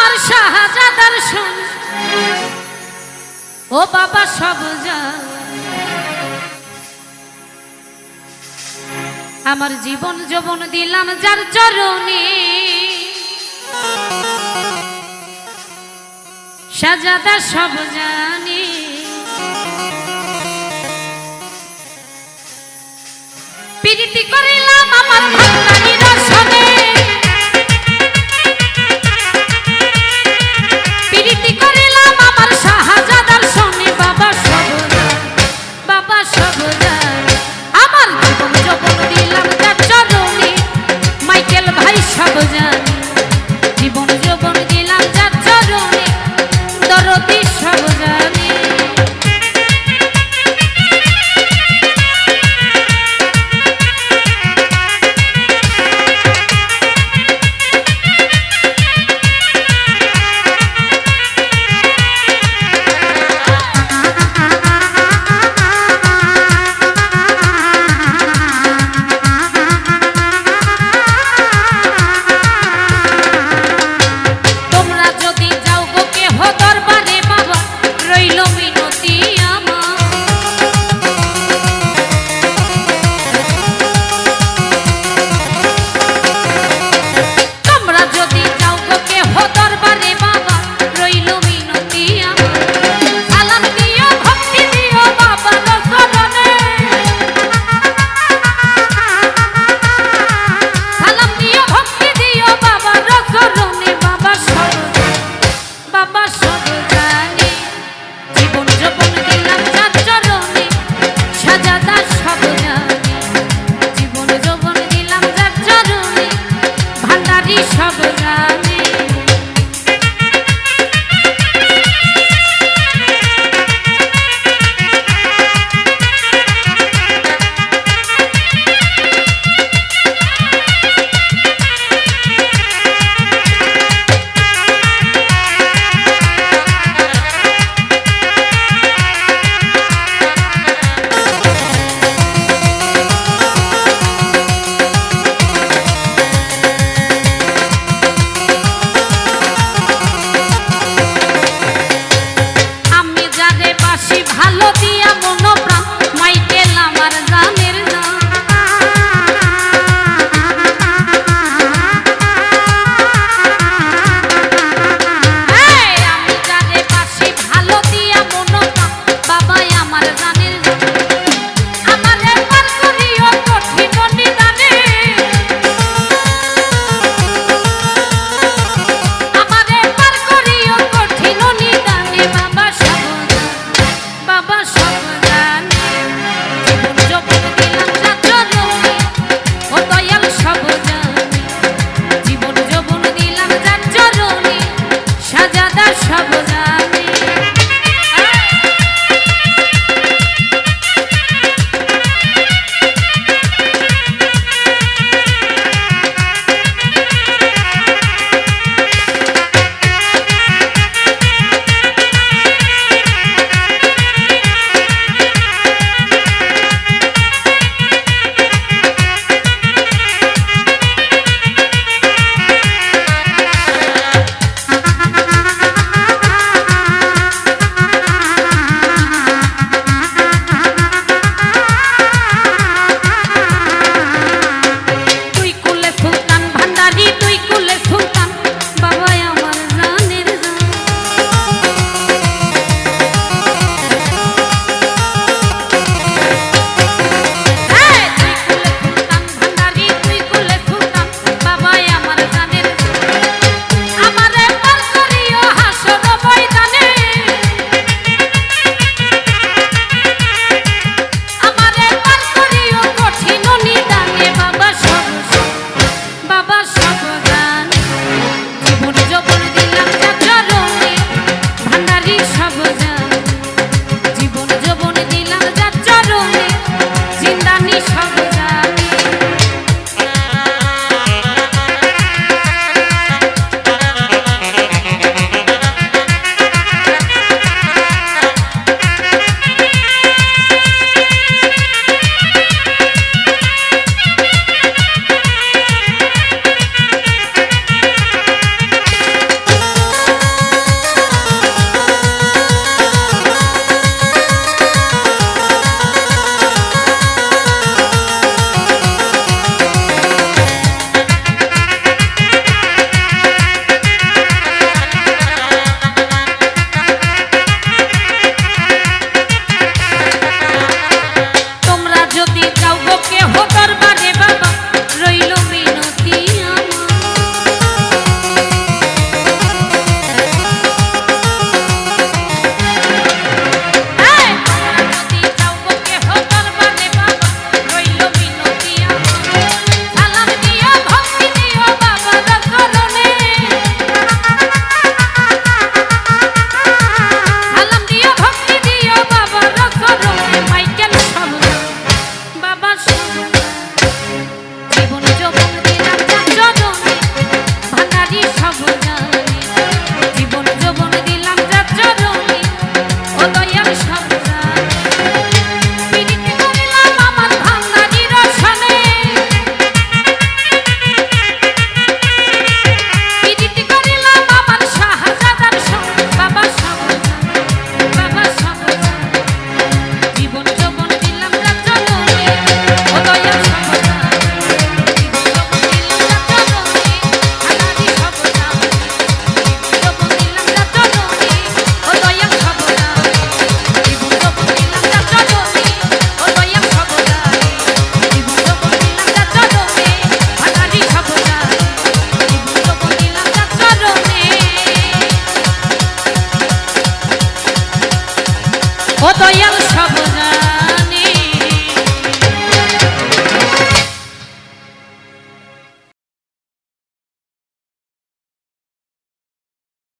আমার শাহজাদার ও বাবা, সব আমার জীবন যৌবন দিলাম যার চরণে। সাজাদা সব জানি। প্রীতি করিলাম আমার ভান্ডারির ভাই ও দয়াল সব